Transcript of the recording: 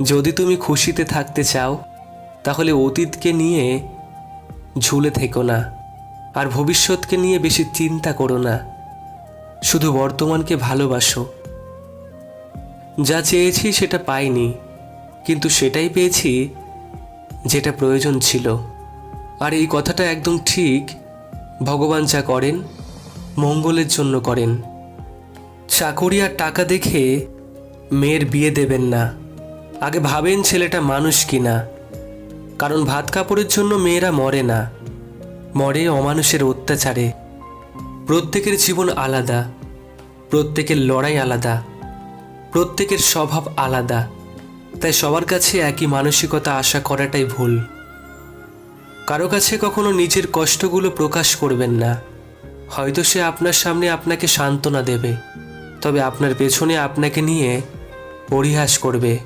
যদি তুমি খুশিতে থাকতে চাও, তাহলে অতীতকে নিয়ে ঝুলে থেকো না, আর ভবিষ্যৎকে নিয়ে বেশি চিন্তা করো না। শুধু বর্তমানকে ভালোবাসো। যা চেয়েছি সেটা পাইনি, কিন্তু সেটাই পেয়েছি যেটা প্রয়োজন ছিল। আর এই কথাটা একদম ঠিক, ভগবান যা করেন, মঙ্গলের জন্য করেন। চাকরি আর টাকা দেখে মেয়ের বিয়ে দেবেন না। আগে ভাবেন ছেলেটা মানুষ কিনা। কারণ ভাত কাপড়ের জন্য মেয়েরা মরে না। মরে অমানুষের অত্যাচারে। প্রত্যেকের জীবন আলাদা। প্রত্যেকের লড়াই আলাদা। প্রত্যেকের স্বভাব আলাদা। তাই সবার কাছে একই মানসিকতা আশা করাটাই ভুল। কারও কাছে কখনো নিজের কষ্টগুলো প্রকাশ করবেন না। হয়তো সে আপনার সামনে আপনাকে সান্ত্বনা দেবে। তবে আপনার পেছনে আপনাকে নিয়ে পরিহাস করবে।